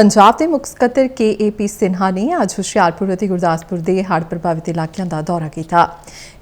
ਪੰਜਾਬ ਦੇ ਮੁੱਖ ਸਕੱਤਰ ਕੇਏਪੀ ਸਿਨਹਾ ਨੇ ਅੱਜ ਹੁਸ਼ਿਆਰਪੁਰ ਅਤੇ ਗੁਰਦਾਸਪੁਰ ਦੇ ਹੜ੍ਹ ਪ੍ਰਭਾਵਿਤ ਇਲਾਕਿਆਂ ਦਾ ਦੌਰਾ ਕੀਤਾ।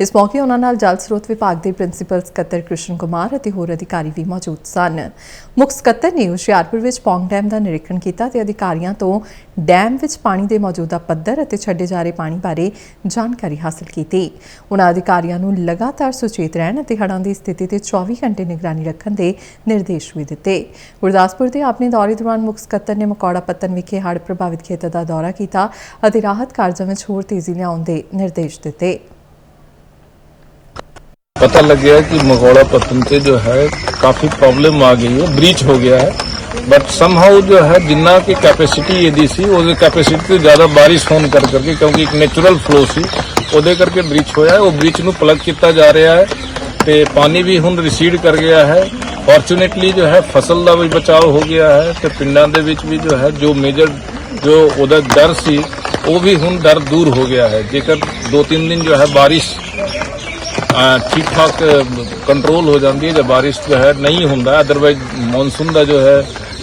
ਇਸ ਮੌਕੇ ਉਹਨਾਂ ਨਾਲ ਜਲ ਸਰੋਤ ਵਿਭਾਗ ਦੇ ਪ੍ਰਿੰਸੀਪਲ ਸਕੱਤਰ ਕ੍ਰਿਸ਼ਨ ਕੁਮਾਰ ਅਤੇ ਹੋਰ ਅਧਿਕਾਰੀ ਵੀ ਮੌਜੂਦ ਸਨ। ਮੁੱਖ ਸਕੱਤਰ ਨੇ ਹੁਸ਼ਿਆਰਪੁਰ ਵਿੱਚ ਪੌਂਗ ਡੈਮ ਦਾ ਨਿਰੀਖਣ ਕੀਤਾ ਤੇ ਅਧਿਕਾਰੀਆਂ ਤੋਂ ਡੈਮ ਵਿੱਚ ਪਾਣੀ ਦੇ ਮੌਜੂਦਾ ਪੱਧਰ ਅਤੇ ਛੱਡੇ ਜਾ ਰਹੇ ਪਾਣੀ ਬਾਰੇ ਜਾਣਕਾਰੀ ਹਾਸਲ ਕੀਤੀ। ਉਹਨਾਂ ਅਧਿਕਾਰੀਆਂ ਨੂੰ ਲਗਾਤਾਰ ਸੁਚੇਤ ਰਹਿਣ ਅਤੇ ਹੜ੍ਹਾਂ ਦੀ ਸਥਿਤੀ ਤੇ 24 ਘੰਟੇ ਨਿਗਰਾਨੀ ਰੱਖਣ ਦੇ ਨਿਰਦੇਸ਼ ਵੀ ਦਿੱਤੇ। ਗੁਰਦਾਸਪੁਰ ਦੇ ਆਪਣੇ ਦੌਰੇ ਦੌਰਾਨ ਮੁੱਖ ਸਕੱਤਰ ਨੇ ਮਕੌੜਾ ਪੱਤਨ ਵਿਖੇ ਹੜ੍ਹ ਪ੍ਰਭਾਵਿਤ ਖੇਤਰ ਦਾ ਦੌਰਾ ਕੀਤਾ ਅਤੇ ਰਾਹਤ ਕਾਰਜਾਂ ਵਿੱਚ ਹੋਰ ਤੇਜ਼ੀ ਲਿਆਉਣ ਦੇ ਨਿਰਦੇਸ਼ ਦਿੱਤੇ पता लग गया कि मगौड़ा पत्तन से जो है काफी प्रॉब्लम आ गई है ब्रीच हो गया है बट समहाउ जो है जिन्ना की कैपेसिटी यदि सी ਉਹਦੇ ਕੈਪੈਸਿਟੀ ਤੋਂ ਜ਼ਿਆਦਾ ਬਾਰਿਸ਼ ਹੋਣ ਕਰ ਕਰਕੇ ਕਿਉਂਕਿ ਇੱਕ ਨੇਚਰਲ ਫਲੋ ਸੀ ਉਹਦੇ ਕਰਕੇ ਬ੍ਰਿਚ ਹੋਇਆ ਹੈ ਉਹ ਬ੍ਰਿਚ ਨੂੰ ਪਲਗ ਕੀਤਾ ਜਾ ਰਿਹਾ ਹੈ ਤੇ ਪਾਣੀ ਵੀ ਹੁਣ ਰਿਸੀਡ ਕਰ ਗਿਆ ਹੈ ਫੋਰਚੂਨੇਟਲੀ ਜੋ ਹੈ ਫਸਲ ਦਾ ਵੀ ਬਚਾਅ ਹੋ ਗਿਆ ਹੈ ਤੇ ਪਿੰਡਾਂ ਦੇ ਵਿੱਚ ਵੀ ਜੋ ਹੈ, ਜੋ ਮੇਜਰ ਜੋ ਉਹਦਾ ਡਰ ਸੀ, ਉਹ ਵੀ ਹੁਣ ਡਰ ਦੂਰ ਹੋ ਗਿਆ ਹੈ। ਜੇਕਰ 2-3 ਦਿਨ ਜੋ ਹੈ, ਬਾਰਿਸ਼ ਠੀਕ ਠਾਕ ਕੰਟਰੋਲ ਹੋ ਜਾਂਦੀ ਹੈ ਜੇ ਬਾਰਿਸ਼ ਜੋ ਹੈ ਨਹੀਂ ਹੁੰਦਾ ਅਦਰਵਾਈਜ਼ ਮੌਨਸੂਨ ਦਾ ਜੋ ਹੈ,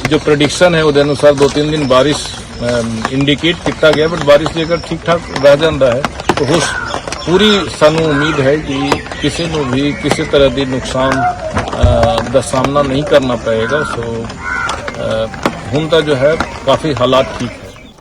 ਜੋ ਪ੍ਰੈਡਿਕਸ਼ਨ ਹੈ ਉਹਦੇ ਅਨੁਸਾਰ ਦੋ ਤਿੰਨ ਦਿਨ ਬਾਰਿਸ਼ ਇੰਡੀਕੇਟ ਕੀਤਾ ਗਿਆ ਬਟ ਬਾਰਿਸ਼ ਜੇਕਰ ਠੀਕ ਠਾਕ ਰਹਿ ਜਾਂਦਾ ਹੈ, ਤਾਂ ਉਸ ਪੂਰੀ ਸਾਨੂੰ ਉਮੀਦ ਹੈ ਕਿ ਕਿਸੇ ਨੂੰ ਵੀ ਕਿਸੇ ਤਰ੍ਹਾਂ ਦੀ ਨੁਕਸਾਨ ਦਾ ਸਾਹਮਣਾ ਨਹੀਂ ਕਰਨਾ ਪਏਗਾ ਸੋ ਹੁਣ ਤਾਂ ਜੋ ਹੈ ਕਾਫੀ ਹਾਲਾਤ ਠੀਕ